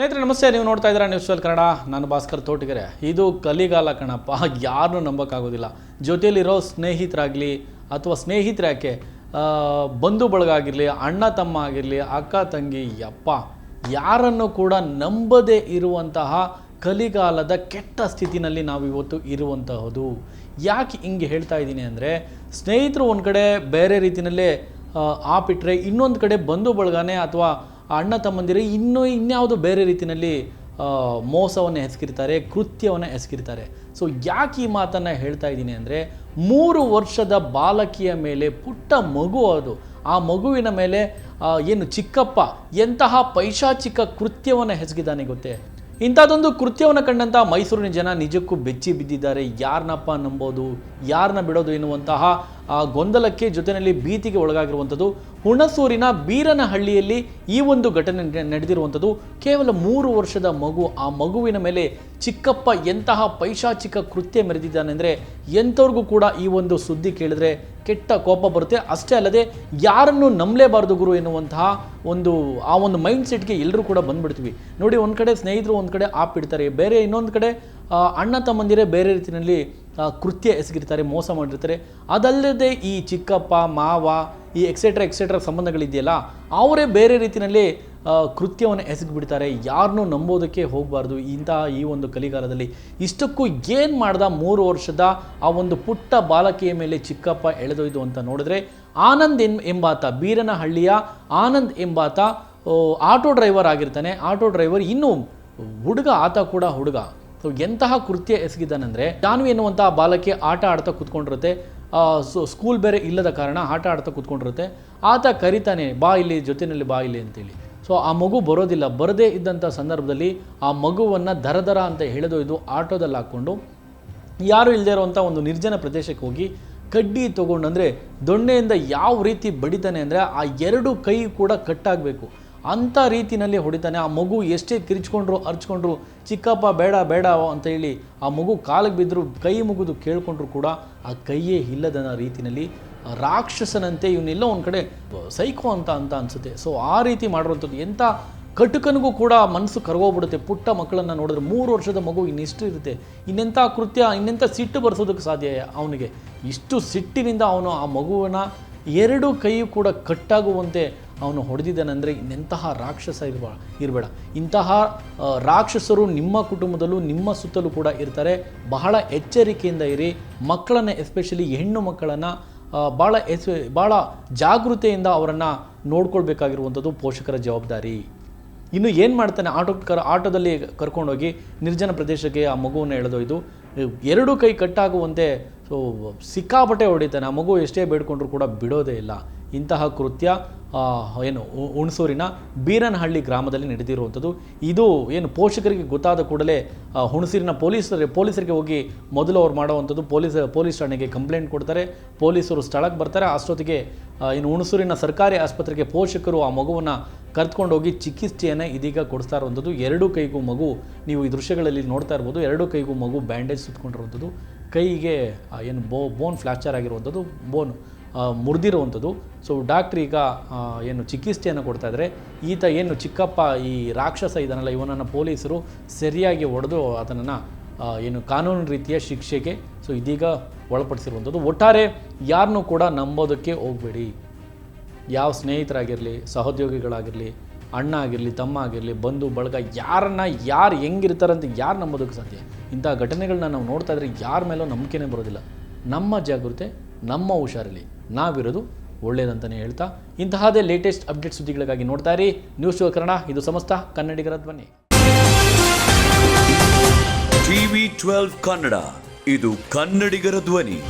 ಸ್ನೇಹಿತರೆ ನಮಸ್ತೆ. ನೀವು ನೋಡ್ತಾ ಇದ್ದೀರಾ ನ್ಯೂಸ್ ಟ್ವೆಲ್ ಕನ್ನಡ. ನಾನು ಭಾಸ್ಕರ್ ತೋಟಗೆರೆ. ಇದು ಕಲಿಗಾಲ ಕಣಪ್ಪ. ಯಾರನ್ನೂ ನಂಬೋಕ್ಕಾಗೋದಿಲ್ಲ. ಜೊತೆಯಲ್ಲಿರೋ ಸ್ನೇಹಿತರಾಗಲಿ ಅಥವಾ ಸ್ನೇಹಿತರ ಯಾಕೆ? ಬಂಧು ಬಳಗ ಆಗಿರಲಿ ಅಣ್ಣ ತಮ್ಮ ಆಗಿರಲಿ ಅಕ್ಕ ತಂಗಿ ಯಪ್ಪ ಯಾರನ್ನು ಕೂಡ ನಂಬದೇ ಇರುವಂತಹ ಕಲಿಗಾಲದ ಕೆಟ್ಟ ಸ್ಥಿತಿನಲ್ಲಿ ನಾವು ಇವತ್ತು ಇರುವಂತಹದು. ಯಾಕೆ ಹಿಂಗೆ ಹೇಳ್ತಾ ಇದ್ದೀನಿ ಅಂದರೆ ಸ್ನೇಹಿತರು ಒಂದು ಕಡೆ ಬೇರೆ ರೀತಿಯಲ್ಲೇ ಆ, ಇನ್ನೊಂದು ಕಡೆ ಬಂಧು ಬಳಗನೇ ಅಥವಾ ಅಣ್ಣ ತಮ್ಮಂದಿರು ಇನ್ನೂ ಇನ್ಯಾವುದೋ ಬೇರೆ ರೀತಿಯಲ್ಲಿ ಮೋಸವನ್ನು ಎಸಗಿರ್ತಾರೆ ಕೃತ್ಯವನ್ನು ಎಸಗಿರ್ತಾರೆ ಸೊ ಯಾಕೆ ಈ ಮಾತನ್ನು ಹೇಳ್ತಾ ಇದ್ದೀನಿ ಅಂದರೆ, ಮೂರು ವರ್ಷದ ಬಾಲಕಿಯ ಮೇಲೆ ಪುಟ್ಟ ಮಗು ಅದು. ಆ ಮಗುವಿನ ಮೇಲೆ ಏನು ಚಿಕ್ಕಪ್ಪ, ಎಂತಹ ಪೈಶಾಚಿಕ ಕೃತ್ಯವನ್ನು ಎಸಗಿದ್ದಾನೆ ಗೊತ್ತೇ? ಇಂಥದ್ದೊಂದು ಕೃತ್ಯವನ್ನು ಕಂಡಂಥ ಮೈಸೂರಿನ ಜನ ನಿಜಕ್ಕೂ ಬೆಚ್ಚಿ ಬಿದ್ದಿದ್ದಾರೆ. ಯಾರನ್ನಪ್ಪ ನಂಬೋದು ಯಾರನ್ನ ಬಿಡೋದು ಎನ್ನುವಂತಹ ಆ ಗೊಂದಲಕ್ಕೆ ಜೊತೆಯಲ್ಲಿ ಭೀತಿಗೆ ಒಳಗಾಗಿರುವಂಥದ್ದು. ಹುಣಸೂರಿನ ಬೀರನಹಳ್ಳಿಯಲ್ಲಿ ಈ ಒಂದು ಘಟನೆ ನಡೆ- ನಡೆದಿರುವಂಥದ್ದು. ಕೇವಲ ಮೂರು ವರ್ಷದ ಮಗು, ಆ ಮಗುವಿನ ಮೇಲೆ ಚಿಕ್ಕಪ್ಪ ಎಂತಹ ಪೈಶಾಚಿಕ ಕೃತ್ಯ ಮೆರೆದಿದ್ದಾನೆ ಅಂದರೆ ಎಂಥವ್ರಿಗೂ ಕೂಡ ಈ ಒಂದು ಸುದ್ದಿ ಕೇಳಿದ್ರೆ ಕೆಟ್ಟ ಕೋಪ ಬರುತ್ತೆ. ಅಷ್ಟೇ ಅಲ್ಲದೆ ಯಾರನ್ನು ನಂಬಲೇಬಾರ್ದು ಗುರು ಎನ್ನುವಂತಹ ಒಂದು, ಆ ಒಂದು ಮೈಂಡ್ ಸೆಟ್ಗೆ ಎಲ್ಲರೂ ಕೂಡ ಬಂದ್ಬಿಡ್ತೀವಿ. ನೋಡಿ, ಒಂದು ಕಡೆ ಸ್ನೇಹಿತರು ಒಂದು ಕಡೆ ಆಪ್ ಇಡ್ತಾರೆ. ಬೇರೆ ಇನ್ನೊಂದು ಕಡೆ ಅಣ್ಣ ತಮ್ಮಂದಿರೇ ಬೇರೆ ರೀತಿಯಲ್ಲಿ ಕೃತ್ಯ ಎಸಗಿರ್ತಾರೆ, ಮೋಸ ಮಾಡಿರ್ತಾರೆ. ಅದಲ್ಲದೆ ಈ ಚಿಕ್ಕಪ್ಪ, ಮಾವ, ಈ ಎಕ್ಸೆಟ್ರಾ ಎಕ್ಸೆಟ್ರಾ ಸಂಬಂಧಗಳಿದೆಯಲ್ಲ, ಅವರೇ ಬೇರೆ ರೀತಿಯಲ್ಲಿ ಕೃತ್ಯವನ್ನು ಎಸಗಿಬಿಡ್ತಾರೆ. ಯಾರನ್ನೂ ನಂಬೋದಕ್ಕೆ ಹೋಗಬಾರ್ದು. ಇಂತಹ ಈ ಒಂದು ಕಲಿಗಾಲದಲ್ಲಿ ಇಷ್ಟಕ್ಕೂ ಏನು ಮಾಡ್ದ ಮೂರು ವರ್ಷದ ಆ ಒಂದು ಪುಟ್ಟ ಬಾಲಕಿಯ ಮೇಲೆ ಚಿಕ್ಕಪ್ಪ ಎಳೆದೊಯ್ದು ಅಂತ ನೋಡಿದ್ರೆ, ಆನಂದ್ ಎನ್ ಎಂಬಾತ, ಬೀರನಹಳ್ಳಿಯ ಆನಂದ್ ಎಂಬಾತ ಆಟೋ ಡ್ರೈವರ್ ಆಗಿರ್ತಾನೆ. ಆಟೋ ಡ್ರೈವರ್ ಇನ್ನು ಹುಡುಗ, ಆತ ಕೂಡ ಹುಡುಗ. ಸೊ ಎಂತಹ ಕೃತ್ಯ ಎಸಗಿದ್ದಾನೆಂದರೆ, ಜಾನ್ವಿ ಎನ್ನುವಂಥ ಬಾಲಕಿ ಆಟ ಆಡ್ತಾ ಕೂತ್ಕೊಂಡಿರುತ್ತೆ. ಸೊ ಸ್ಕೂಲ್ ಬೇರೆ ಇಲ್ಲದ ಕಾರಣ ಆಟ ಆಡ್ತಾ ಕೂತ್ಕೊಂಡಿರುತ್ತೆ. ಆತ ಕರಿತಾನೆ, ಬಾ ಇಲ್ಲಿ, ಜೊತೆಯಲ್ಲಿ ಬಾ ಇಲ್ಲಿ ಅಂತೇಳಿ. ಸೊ ಆ ಮಗು ಬರೋದಿಲ್ಲ. ಬರದೇ ಇದ್ದಂಥ ಸಂದರ್ಭದಲ್ಲಿ ಆ ಮಗುವನ್ನು ದರ ದರ ಅಂತ ಎಳೆದೊಯ್ದು ಆಟೋದಲ್ಲಿ ಹಾಕ್ಕೊಂಡು, ಯಾರು ಇಲ್ಲದೇ ಇರುವಂಥ ಒಂದು ನಿರ್ಜನ ಪ್ರದೇಶಕ್ಕೆ ಹೋಗಿ ಕಡ್ಡಿ ತೊಗೊಂಡು ದೊಣ್ಣೆಯಿಂದ ಯಾವ ರೀತಿ ಬಡಿತಾನೆ ಅಂದರೆ ಆ ಎರಡು ಕೈ ಕೂಡ ಕಟ್ಟಾಗಬೇಕು ಅಂಥ ರೀತಿಯಲ್ಲಿ ಹೊಡಿತಾನೆ. ಆ ಮಗು ಎಷ್ಟೇ ಕಿರಿಚ್ಕೊಂಡ್ರು ಅರ್ಚ್ಕೊಂಡ್ರು ಚಿಕ್ಕಪ್ಪ ಬೇಡ ಬೇಡ ಅಂತ ಹೇಳಿ ಆ ಮಗು ಕಾಲಿಗೆ ಬಿದ್ದರೂ, ಕೈ ಮುಗಿದು ಕೇಳಿಕೊಂಡ್ರು ಕೂಡ ಆ ಕೈಯೇ ಇಲ್ಲದ ರೀತಿಯಲ್ಲಿ ರಾಕ್ಷಸನಂತೆ ಇವನ್ನೆಲ್ಲ ಒಂದು ಕಡೆ ಸೈಕೋ ಅಂತ ಅಂತ ಅನಿಸುತ್ತೆ. ಸೊ ಆ ರೀತಿ ಮಾಡಿರುವಂಥದ್ದು ಎಂಥ ಕಟುಕನಿಗೂ ಕೂಡ ಮನಸ್ಸು ಕರ್ಗೋಗ್ಬಿಡುತ್ತೆ. ಪುಟ್ಟ ಮಕ್ಕಳನ್ನು ನೋಡಿದ್ರೆ ಮೂರು ವರ್ಷದ ಮಗು ಇನ್ನಿಷ್ಟು ಇರುತ್ತೆ? ಇನ್ನೆಂಥ ಕೃತ್ಯ, ಇನ್ನೆಂಥ ಸಿಟ್ಟು ಬರೆಸೋದಕ್ಕೆ ಸಾಧ್ಯ ಅವನಿಗೆ? ಇಷ್ಟು ಸಿಟ್ಟಿನಿಂದ ಅವನು ಆ ಮಗುವನ್ನು ಎರಡು ಕೈಯು ಕೂಡ ಕಟ್ಟಾಗುವಂತೆ ಅವನು ಹೊಡೆದಿದ್ದಾನೆಂದರೆ ಇನ್ನೆಂತಹ ರಾಕ್ಷಸ ಇರಬಾ, ಇರಬೇಡ. ಇಂತಹ ರಾಕ್ಷಸರು ನಿಮ್ಮ ಕುಟುಂಬದಲ್ಲೂ ನಿಮ್ಮ ಸುತ್ತಲೂ ಕೂಡ ಇರ್ತಾರೆ. ಬಹಳ ಎಚ್ಚರಿಕೆಯಿಂದ ಇರಿ. ಮಕ್ಕಳನ್ನು ಎಸ್ಪೆಷಲಿ ಹೆಣ್ಣು ಮಕ್ಕಳನ್ನು ಭಾಳ ಎಸ್ ಭಾಳ ಜಾಗೃತೆಯಿಂದ ಅವರನ್ನು ನೋಡ್ಕೊಳ್ಬೇಕಾಗಿರುವಂಥದ್ದು ಪೋಷಕರ ಜವಾಬ್ದಾರಿ. ಇನ್ನು ಏನು ಮಾಡ್ತಾನೆ? ಆಟೋ ಕರ್ ಆಟೋದಲ್ಲಿ ಕರ್ಕೊಂಡೋಗಿ ನಿರ್ಜನ ಪ್ರದೇಶಕ್ಕೆ ಆ ಮಗುವನ್ನು ಎಳೆದೊಯ್ದು. ಎರಡು ಕೈ ಕಟ್ಟಾಗುವಂತೆ ಸೊ ಸಿಕ್ಕಾಪಟ್ಟೆ ಹೊಡಿತಾನೆ ಆ ಮಗು ಎಷ್ಟೇ ಬೇಡ್ಕೊಂಡ್ರು ಕೂಡ ಬಿಡೋದೇ ಇಲ್ಲ. ಇಂತಹ ಕೃತ್ಯ ಏನು ಹುಣಸೂರಿನ ಬೀರನಹಳ್ಳಿ ಗ್ರಾಮದಲ್ಲಿ ನಡೆದಿರುವಂಥದ್ದು. ಇದು ಏನು, ಪೋಷಕರಿಗೆ ಗೊತ್ತಾದ ಕೂಡಲೇ ಹುಣಸೂರಿನ ಪೊಲೀಸರು, ಪೊಲೀಸರಿಗೆ ಹೋಗಿ ಮೊದಲು ಅವ್ರು ಮಾಡುವಂಥದ್ದು ಪೊಲೀಸ್ ಪೊಲೀಸ್ ಠಾಣೆಗೆ ಕಂಪ್ಲೇಂಟ್ ಕೊಡ್ತಾರೆ. ಪೊಲೀಸರು ಸ್ಥಳಕ್ಕೆ ಬರ್ತಾರೆ. ಅಷ್ಟೊತ್ತಿಗೆ ಇನ್ನು ಹುಣಸೂರಿನ ಸರ್ಕಾರಿ ಆಸ್ಪತ್ರೆಗೆ ಪೋಷಕರು ಆ ಮಗುವನ್ನು ಕರೆದುಕೊಂಡು ಹೋಗಿ ಚಿಕಿತ್ಸೆಯನ್ನು ಇದೀಗ ಕೊಡಿಸ್ತಾ ಇರುವಂಥದ್ದು. ಎರಡು ಕೈಗೂ ಮಗು, ನೀವು ಈ ದೃಶ್ಯಗಳಲ್ಲಿ ನೋಡ್ತಾ ಇರ್ಬೋದು. ಎರಡು ಕೈಗೂ ಮಗು ಬ್ಯಾಂಡೇಜ್ ಸುತ್ಕೊಂಡಿರುವಂಥದ್ದು. ಕೈಗೆ ಏನು ಬೋ ಬೋನ್ ಫ್ಲಾಕ್ಚರ್ ಆಗಿರುವಂಥದ್ದು ಬೋನ್ ಮುರಿದಿರುವಂಥದ್ದು. ಸೊ ಡಾಕ್ಟ್ರ್ ಈಗ ಏನು ಚಿಕಿತ್ಸೆಯನ್ನು ಕೊಡ್ತಾ ಇದ್ದರೆ. ಈತ ಏನು ಚಿಕ್ಕಪ್ಪ, ಈ ರಾಕ್ಷಸ ಇದನ್ನೆಲ್ಲ ಇವನನ್ನು ಪೊಲೀಸರು ಸರಿಯಾಗಿ ಹೊಡೆದು ಅದನ್ನು ಏನು ಕಾನೂನು ರೀತಿಯ ಶಿಕ್ಷೆಗೆ ಸೊ ಇದೀಗ ಒಳಪಡಿಸಿರುವಂಥದ್ದು. ಒಟ್ಟಾರೆ ಯಾರನ್ನೂ ಕೂಡ ನಂಬೋದಕ್ಕೆ ಹೋಗಬೇಡಿ. ಯಾವ ಸ್ನೇಹಿತರಾಗಿರಲಿ, ಸಹೋದ್ಯೋಗಿಗಳಾಗಿರಲಿ ಅಣ್ಣ ಆಗಿರಲಿ, ತಮ್ಮ ಆಗಿರಲಿ, ಬಂಧು, ಬಳಗ, ಯಾರನ್ನ ಯಾರು ಹೆಂಗಿರ್ತಾರಂತ ಯಾರು ನಂಬೋದಕ್ಕೆ ಸಾಧ್ಯ? ಇಂಥ ಘಟನೆಗಳನ್ನ ನಾವು ನೋಡ್ತಾ ಇದ್ರೆ ಯಾರ ಮೇಲೂ ನಂಬಿಕೆನೇ ಬರೋದಿಲ್ಲ. ನಮ್ಮ ಜಾಗೃತೆ, ನಮ್ಮ ಹುಷಾರಲ್ಲಿ ನಾವಿರೋದು ಒಳ್ಳೇದಂತಲೇ ಹೇಳ್ತಾ ಇಂತಹದೇ ಲೇಟೆಸ್ಟ್ ಅಪ್ಡೇಟ್ ಸುದ್ದಿಗಳಿಗಾಗಿ ನೋಡ್ತಾ ಇರಿ. ನ್ಯೂಸ್ ಕನ್ನಡ ಇದು ಸಮಸ್ತ ಕನ್ನಡಿಗರ ಧ್ವನಿ. TV twelve Kannada. ಇದು ಕನ್ನಡಿಗರ ಧ್ವನಿ.